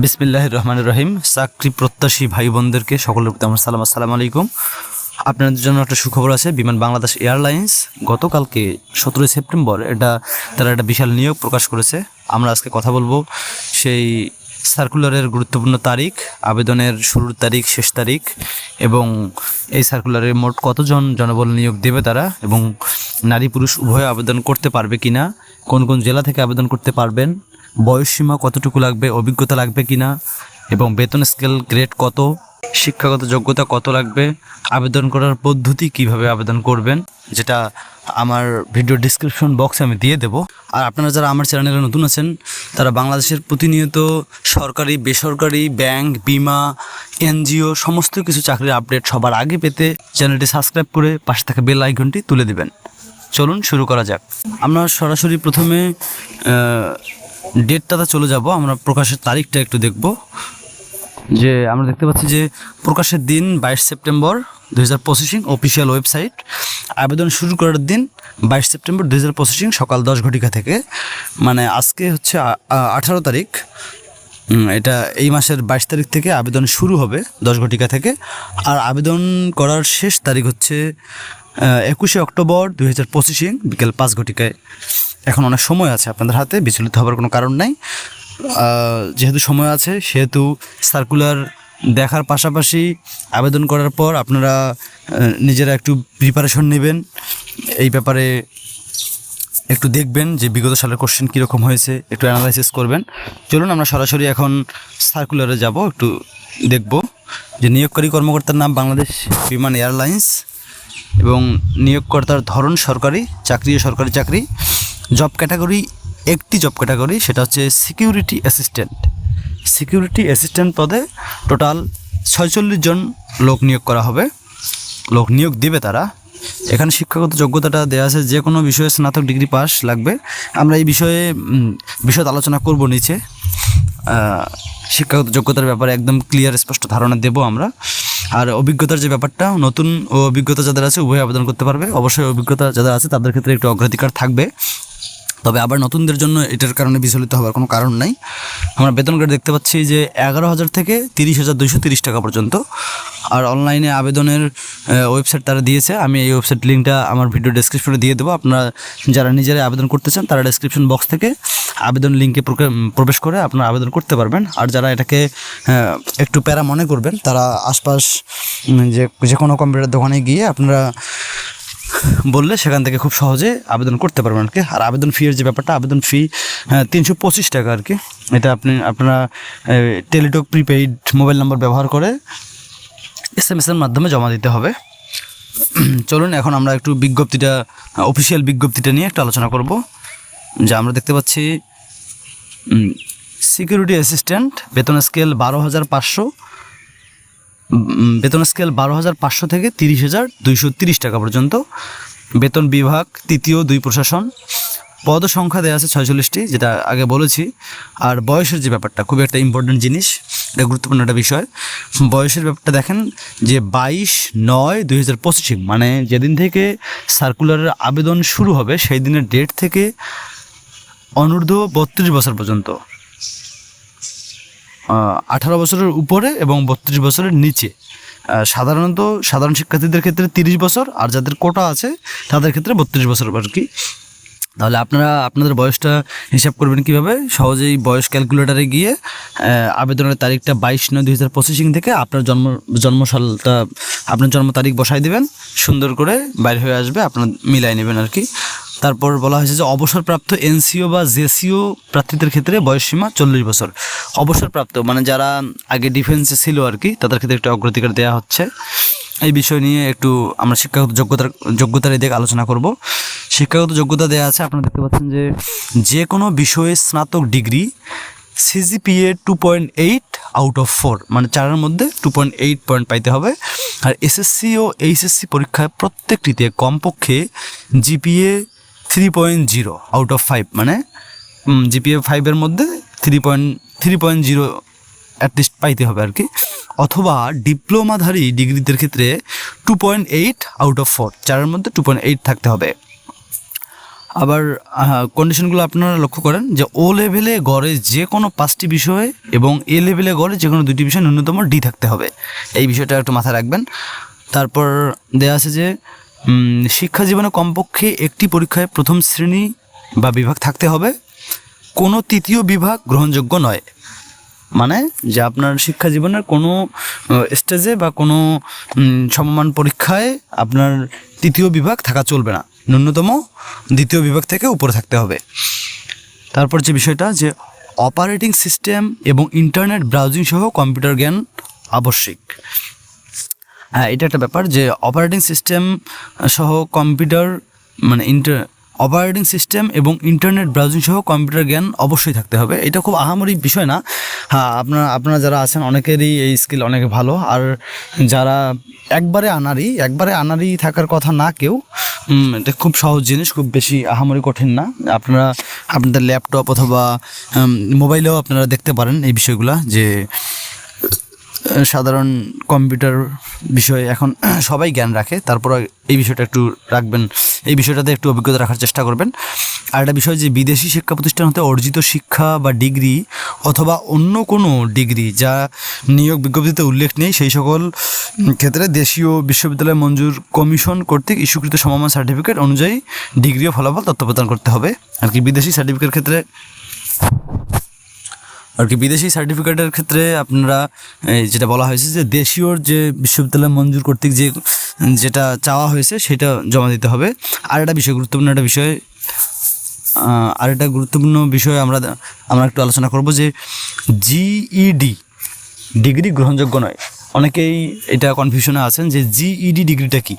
বিসমিল্লাহ রহমান রহিম। চাকরি প্রত্যাশী ভাই বোনদেরকে সকলের আমার সালাম। আসসালামু আলাইকুম। আপনাদের জন্য একটা সুখবর আছে। বিমান বাংলাদেশ এয়ারলাইন্স গতকালকে সতেরোই সেপ্টেম্বর এটা, তারা একটা বিশাল নিয়োগ প্রকাশ করেছে। আমরা আজকে কথা বলব সেই সার্কুলারের গুরুত্বপূর্ণ তারিখ, আবেদনের শুরুর তারিখ, শেষ তারিখ, এবং এই সার্কুলারে মোট কতজন জনবল নিয়োগ দেবে তারা, এবং নারী পুরুষ উভয় আবেদন করতে পারবে কিনা, কোন কোন জেলা থেকে আবেদন করতে পারবেন বয়সসীমা কতটুকু লাগবে, অভিজ্ঞতা লাগবে কিনা, এবং বেতন স্কেল গ্রেড কত, শিক্ষাগত যোগ্যতা কত লাগবে, আবেদন করার পদ্ধতি কীভাবে আবেদন করবেন, যেটা আমার ভিডিও ডিসক্রিপশন বক্সে আমি দিয়ে দেবো। আর আপনারা যারা আমার চ্যানেলে নতুন আছেন, তারা বাংলাদেশের প্রতিনিয়ত সরকারি, বেসরকারি ব্যাংক বিমা, এনজিও, সমস্ত কিছু চাকরির আপডেট সবার আগে পেতে চ্যানেলটি সাবস্ক্রাইব করে পাশে থাকা বেল আইকনটি তুলে দিবেন। চলুন শুরু করা যাক। আমরা সরাসরি প্রথমে ডেটটাতে চলে যাব, আমরা প্রকাশের তারিখটা একটু দেখব। যে আমরা দেখতে পাচ্ছি যে প্রকাশের দিন বাইশ সেপ্টেম্বর দু হাজার পঁচিশিং অফিসিয়াল ওয়েবসাইট আবেদন শুরু করার দিন বাইশ সেপ্টেম্বর দু হাজার পঁচিশিং সকাল দশ ঘটিকা থেকে। মানে আজকে হচ্ছে আঠারো তারিখ। এটা এই মাসের বাইশ তারিখ থেকে আবেদন শুরু হবে দশ ঘটিকা থেকে। আর আবেদন করার শেষ তারিখ হচ্ছে একুশে অক্টোবর দুই হাজার পঁচিশে, বিকেল পাঁচ ঘটিকায়। এখন অনেক সময় আছে আপনাদের হাতে, বিচলিত হবার কোনো কারণ নাই। যেহেতু সময় আছে, সেহেতু সার্কুলার দেখার পাশাপাশি আবেদন করার পর আপনারা নিজেরা একটু প্রিপারেশন নেবেন। এই ব্যাপারে একটু দেখবেন যে বিগত সালের কোশ্চেন কীরকম হয়েছে, একটু অ্যানালাইসিস করবেন। চলুন আমরা সরাসরি এখন সার্কুলারে যাব, একটু দেখব যে নিয়োগকারী কর্মকর্তার নাম বাংলাদেশ বিমান এয়ারলাইন্স এবং নিয়োগকর্তার ধরন সরকারি, চাকরি ও সরকারি চাকরি। জব ক্যাটাগরি একটি জব ক্যাটাগরি সেটা হচ্ছে সিকিউরিটি অ্যাসিস্ট্যান্ট সিকিউরিটি অ্যাসিস্ট্যান্ট পদে টোটাল ছয়চল্লিশ জন লোক নিয়োগ করা হবে। লোক নিয়োগ দেবে তারা। এখানে শিক্ষাগত যোগ্যতাটা দেওয়া আছে, যে কোনো বিষয়ে স্নাতক ডিগ্রি পাস লাগবে। আমরা এই বিষয়ে বিশদ আলোচনা করব নিচে। শিক্ষাগত যোগ্যতার ব্যাপারে একদম ক্লিয়ার স্পষ্ট ধারণা দেব আমরা। আর অভিজ্ঞতার যে ব্যাপারটা, নতুন ও অভিজ্ঞতা যাদের আছে, উভয় আবেদন করতে পারবে। অবশ্যই অভিজ্ঞতা যাদের আছে, তাদের ক্ষেত্রে একটু অগ্রাধিকার থাকবে। তবে আবার নতুনদের জন্য এটার কারণে বিচলিত হওয়ার কোনো কারণ নাই। আমরা বেতন গ্রেড দেখতে পাচ্ছি যে এগারো হাজার থেকে তিরিশ হাজার দুইশো তিরিশ টাকা পর্যন্ত। আর অনলাইনে আবেদনের ওয়েবসাইট তারা দিয়েছে। আমি এই ওয়েবসাইট লিঙ্কটা আমার ভিডিও ডেসক্রিপশনে দিয়ে দেবো। আপনারা যারা নিজেরাই আবেদন করতে চান, তারা ডেসক্রিপশন বক্স থেকে আবেদন লিঙ্কে প্রবেশ করে আপনারা আবেদন করতে পারবেন। আর যারা এটাকে একটু প্যারা মনে করবেন, তারা আশপাশ যে যে কোনো কম্পিউটার দোকানে গিয়ে আপনারা বললে সেখান থেকে খুব সহজে আবেদন করতে পারবেন আর কি। আর আবেদন ফি এর যে ব্যাপারটা, আবেদন ফি তিনশো পঁচিশ টাকা আর কি। এটা আপনি, আপনারা টেলিটক প্রিপেইড মোবাইল নাম্বার ব্যবহার করে এস এম এস এর মাধ্যমে জমা দিতে হবে। চলুন, এখন আমরা একটু বিজ্ঞপ্তিটা অফিসিয়াল বিজ্ঞপ্তিটা নিয়ে একটু আলোচনা করব। যা আমরা দেখতে পাচ্ছি সিকিউরিটি অ্যাসিস্ট্যান্ট বেতন স্কেল বারো হাজার পাঁচশো বেতন স্কেল বারো হাজার পাঁচশো থেকে তিরিশ হাজার দুইশো তিরিশ টাকা পর্যন্ত। বেতন বিভাগ তৃতীয় দুই প্রশাসন। পদ সংখ্যা দেওয়া আছে ছয়চল্লিশটি, যেটা আগে বলেছি। আর বয়সের যে ব্যাপারটা খুবই একটা ইম্পর্টেন্ট জিনিস, এটা গুরুত্বপূর্ণ একটা বিষয়। বয়সের ব্যাপারটা দেখেন, যে বাইশ নয় দুই হাজার পঁচিশে মানে যেদিন থেকে সার্কুলারের আবেদন শুরু হবে সেই দিনের ডেট থেকে অনূর্ধ্ব বত্রিশ বছর পর্যন্ত। আঠারো বছরের উপরে এবং বত্রিশ বছরের নিচে। সাধারণত সাধারণ শিক্ষার্থীদের ক্ষেত্রে তিরিশ বছর, আর যাদের কোটা আছে, তাদের ক্ষেত্রে বত্রিশ বছর আর কি। তাহলে আপনারা, আপনাদের বয়সটা হিসাব করবেন কীভাবে? সহজেই বয়স ক্যালকুলেটারে গিয়ে আবেদনের তারিখটা বাইশ নয় দুই হাজার পঁচিশিং থেকে আপনার জন্ম, জন্মসালটা, আপনার জন্ম তারিখ বসাই দেবেন। সুন্দর করে বাইরে হয়ে আসবে, আপনার মিলাই নেবেন আর কি। তারপর বলা হয়েছে যে অবসরপ্রাপ্ত এনসিও বা জেসিও প্রার্থীদের ক্ষেত্রে বয়সসীমা চল্লিশ বছর। অবসরপ্রাপ্ত মানে যারা আগে ডিফেন্সে ছিল আর কি, তাদের ক্ষেত্রে একটু অগ্রাধিকার দেওয়া হচ্ছে। এই বিষয় নিয়ে একটু আমরা শিক্ষাগত যোগ্যতার যোগ্যতার দিকে আলোচনা করব। শিক্ষাগত যোগ্যতা দেওয়া আছে, আপনারা দেখতে পাচ্ছেন যে যে কোনো বিষয়ে স্নাতক degree CGPA two point eight out of four মানে চারের মধ্যে টু পয়েন্ট এইট পয়েন্ট পাইতে হবে। আর এসএসসি ও এইচএসসি পরীক্ষায় প্রত্যেকটিতে কমপক্ষে GPA three point zero out of five মানে জিপিএ ফাইভের মধ্যে three point three point zero at least পাইতে হবে আর কি অথবা ডিপ্লোমাধারী ডিগ্রিদের ক্ষেত্রে two point eight out of four চারের মধ্যে টু পয়েন্ট এইট থাকতে হবে। আবার কন্ডিশনগুলো আপনারা লক্ষ্য করেন যে ও লেভেলে গড়ে যে কোনো পাঁচটি বিষয়ে এবং এ লেভেলে গড়ে যে কোনো দুটি বিষয়ে ন্যূনতম ডি থাকতে হবে। এই বিষয়টা একটু মাথায় রাখবেন। তারপর দেয়া আছে যে শিক্ষা জীবনে কমপক্ষে একটি পরীক্ষায় প্রথম শ্রেণি বা বিভাগ থাকতে হবে। কোনো তৃতীয় বিভাগ গ্রহণযোগ্য নয়। মানে যে আপনার শিক্ষা জীবনের কোনো স্টেজে বা কোনো সমমান পরীক্ষায় আপনার তৃতীয় বিভাগ থাকা চলবে না। ন্যূনতম দ্বিতীয় বিভাগ থেকে উপরে থাকতে হবে। তারপর যে বিষয়টা যে অপারেটিং সিস্টেম এবং ইন্টারনেট ব্রাউজিং সহ কম্পিউটার জ্ঞান আবশ্যিক। হ্যাঁ এটা একটা ব্যাপার যে অপারেটিং সিস্টেম সহ কম্পিউটার মানে ইন্টার অপারেটিং সিস্টেম এবং ইন্টারনেট ব্রাউজিং সহ কম্পিউটার জ্ঞান অবশ্যই থাকতে হবে। এটা খুব আহামরি বিষয় না। হ্যাঁ আপনারা আপনারা যারা আছেন অনেকেরই এই স্কিল অনেক ভালো। আর যারা একবারে আনারি একবারে আনারি থাকার কথা না কেউ এটা খুব সহজ জিনিস, খুব বেশি আহামরি কঠিন না। আপনারা, আপনাদের ল্যাপটপ অথবা মোবাইলেও আপনারা দেখতে পারেন এই বিষয়গুলো যে সাধারণ কম্পিউটার বিষয়ে এখন সবাই জ্ঞান রাখে। তারপর এই বিষয়টা একটু রাখবেন। এই বিষয়টাতে একটু অভিজ্ঞতা রাখার চেষ্টা করবেন। আর একটা বিষয় যে, বিদেশি শিক্ষা প্রতিষ্ঠান হতে অর্জিত শিক্ষা বা ডিগ্রি অথবা অন্য কোনো ডিগ্রি যা নিয়োগ বিজ্ঞপ্তিতে উল্লেখ নেই, সেই সকল ক্ষেত্রে দেশীয় বিশ্ববিদ্যালয় মঞ্জুর কমিশন কর্তৃক ইস্যুকৃত সমমান সার্টিফিকেট অনুযায়ী ডিগ্রি ও ফলাফল তথ্য প্রদান করতে হবে। আর কি বিদেশি সার্টিফিকেট ক্ষেত্রে আর কি বিদেশি সার্টিফিকেটের ক্ষেত্রে আপনারা যেটা বলা হয়েছে যে দেশীয় যে বিশ্ববিদ্যালয় মঞ্জুর কর্তৃক যে, যেটা চাওয়া হয়েছে সেটা জমা দিতে হবে। আর একটা বিষয়, গুরুত্বপূর্ণ একটা বিষয় আর একটা গুরুত্বপূর্ণ বিষয় আমরা আমরা একটু আলোচনা করব যে জিইডি ডিগ্রি গ্রহণযোগ্য নয়। অনেকেই এটা কনফিউশনে আছেন যে জিইডি ডিগ্রিটা কি?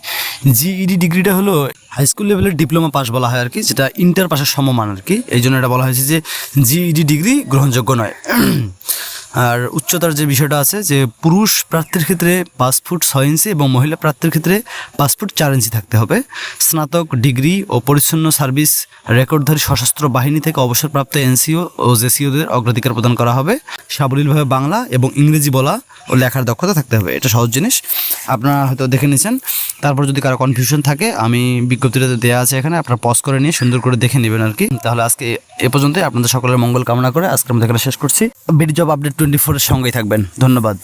জিইডি ডিগ্রিটা হলো হাই স্কুল লেভেলের ডিপ্লোমা পাস বলা হয় আর কি যেটা ইন্টার পাসের সমমান আর কি এই জন্য এটা বলা হয়েছে যে জিইডি ডিগ্রি গ্রহণযোগ্য নয়। আর উচ্চতার যে বিষয়টা আছে, যে পুরুষ প্রার্থীর ক্ষেত্রে পাঁচ ফুট ছয় ইঞ্চি এবং মহিলা প্রার্থীর ক্ষেত্রে পাঁচ ফুট চার ইঞ্চি থাকতে হবে। স্নাতক ডিগ্রি ও পরিচ্ছন্ন সার্ভিস রেকর্ডধারী সশস্ত্র বাহিনী থেকে অবসরপ্রাপ্ত এনসিও ও জেসিওদের অগ্রাধিকার প্রদান করা হবে। সাবলীলভাবে বাংলা এবং ইংরেজি বলা ও লেখার দক্ষতা থাকতে হবে, এটা সহজ জিনিস। আপনারা হয়তো দেখে নিয়েছেন। তারপর যদি কারও কনফিউশন থাকে, আমি বিজ্ঞপ্তিটা দেওয়া আছে এখানে, আপনারা পজ করে নিয়ে সুন্দর করে দেখে নেবেন আর কি। তাহলে আজকে এ পর্যন্তই। আপনাদের সকলের মঙ্গল কামনা করে আজকে আমরা এখানে শেষ করছি। বিডি জব আপডেট টোয়েন্টি ফোরের সঙ্গেই থাকবেন। ধন্যবাদ।